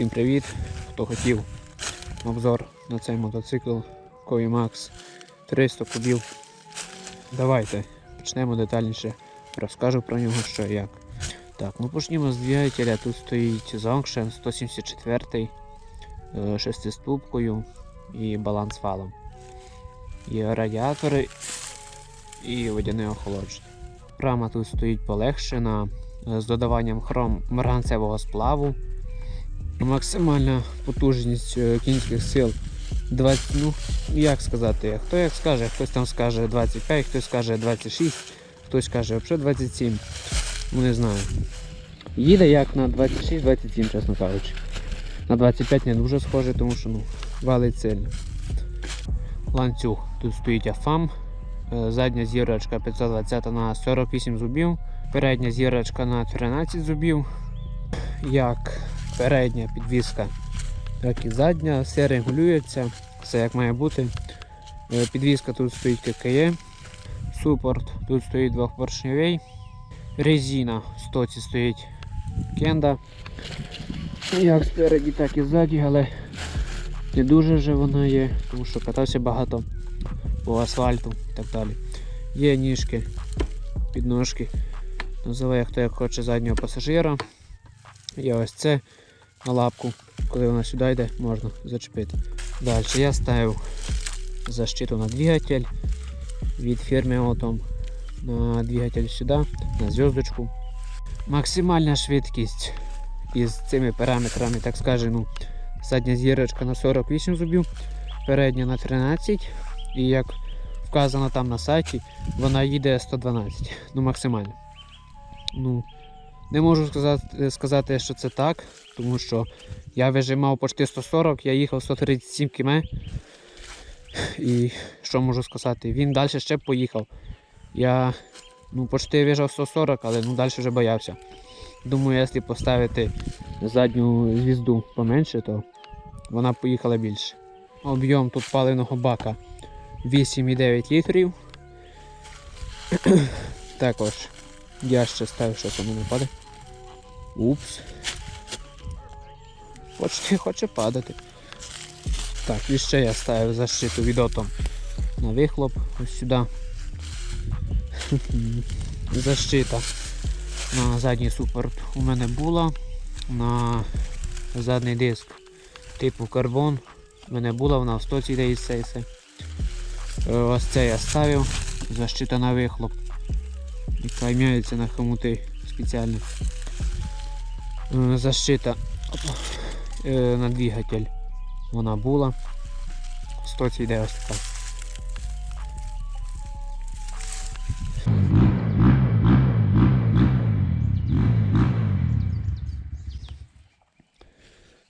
Всім привіт! Хто хотів обзор на цей мотоцикл Кові Max 300 кубів. Давайте почнемо детальніше. Розкажу про нього що і як. Так, ну почнімо з двигателя. Тут стоїть Zongshen 174 е, шестиступкою і балансвалом. Є радіатори і водяне охолодження. Рама тут стоїть полегшена е, з додаванням хром марганцевого сплаву. Максимальна потужність е, кінських сил 20, ну як сказати, хто як скаже, хтось там скаже 25, хтось скаже 26, хтось каже взагалі 27. Ну не знаю. Їде як на 26-27, чесно кажучи. На 25 не дуже схоже, тому що ну, валить сильно. Ланцюг. Тут стоїть афам. Е, Задня зірочка 520 на 48 зубів, передня зірочка на 13 зубів. Як передня підвіска, так і задня, все регулюється, все як має бути. Е, Підвіска тут стоїть ККЄ, супорт тут стоїть двохпоршневий, резина в стоці стоїть кенда. Як спереді, так і ззаді, але не дуже вже вона є, тому що катався багато по асфальту і так далі. Є ніжки, підножки. Називає хто як хоче заднього пасажира. Є ось це на лапку. Коли вона сюди йде, можна зачепити. Далі я ставив защиту на двигатель від фірми Atom на двигатель сюди, на зв'язочку. Максимальна швидкість із цими параметрами, так скажемо, задня зірочка на 48 зубів, передня на 13 і як вказано там на сайті, вона їде 112, ну максимально. Ну, не можу сказати, сказати, що це так, тому що я вижимав почти 140, я їхав 137 км. І що можу сказати? Він далі ще поїхав. Я ну, почти вижав 140, але ну, далі вже боявся. Думаю, якщо поставити задню звізду поменше, то вона поїхала більше. Об'єм тут паливного бака 8,9 літрів. Також я ще ставив, що воно не падає. Упс. Почти хоче падати. Так, і ще я ставив защиту від Atom на вихлоп ось сюди. Защита на задній супорт у мене була. На задній диск типу карбон. У мене була, вона в стоці йде із сейси. Е, Ось це я ставив. Защита на вихлоп. Яка ім'яється на хомути спеціально. Защита е, на двигатель. Вона була. Стоці йде ось така.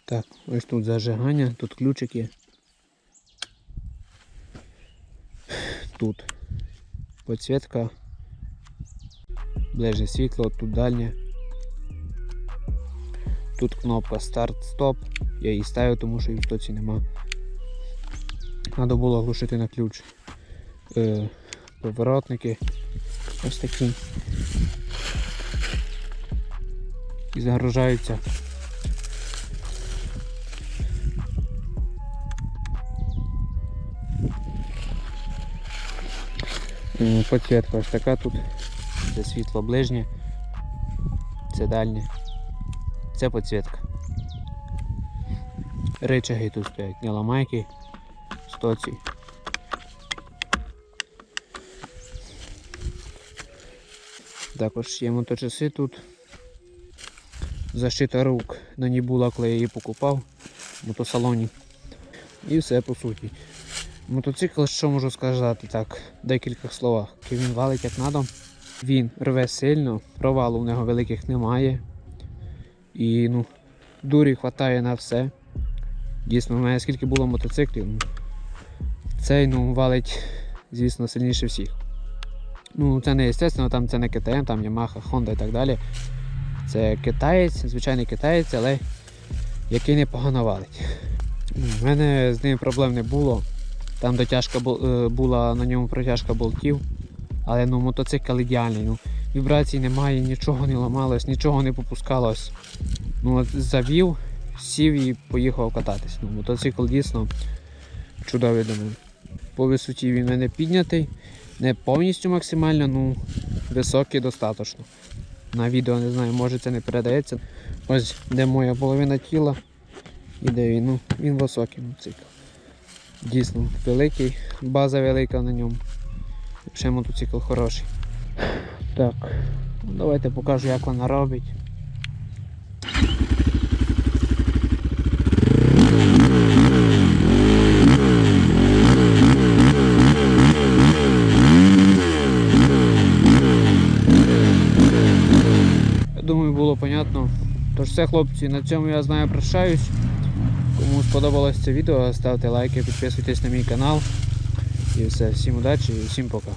Так, ось тут зажигання, тут ключик є. Тут підсвітка, ближнє світло, тут дальнє. Тут кнопка старт-стоп. Я її ставив, тому що її в тоці нема. Треба було глушити на ключ. Е, поворотники ось такі. І загружаються. М, Підсвітка ось така тут. Це світло ближнє. Це дальнє. Це підсвітка. Ричаги тут стоять, не ламайки, стоці. Також є моточаси тут. Защита рук на ній була, коли я її покупав в мотосалоні. І все по суті. Мотоцикл, що можу сказати так, в декількох словах. Він валить як надо. Він рве сильно, провалу в нього великих немає. І ну, дурі вистачає на все. Дійсно, в мене скільки було мотоциклів, ну, цей ну, валить, звісно, сильніше всіх. Ну, це не естественно, там це не КТМ, там Yamaha, Honda і так далі. Це китаєць, звичайний китаєць, але який непогано валить. Ну, В мене з ним проблем не було. Там дотяжка е, була на ньому протяжка болтів. Але ну, мотоцикл ідеальний. Ну, вібрацій немає, нічого не ламалось, нічого не попускалось. Ну, завів, сів і поїхав кататись. Ну, мотоцикл дійсно чудовий до мене. По висоті він мене піднятий, не повністю максимально, ну високий достатньо. На відео не знаю, може це не передається. Ось де моя половина тіла і де він. Ну, він високий мотоцикл. Дійсно великий, база велика на ньому. Ще мотоцикл хороший. Так, ну, давайте покажу, як вона робить. Думаю, було понятно. Тож все, хлопці, на цьому я знаю прощаюсь. Кому сподобалось це відео, ставте лайки, підписуйтесь на мій канал. І все, всім удачі і всім пока.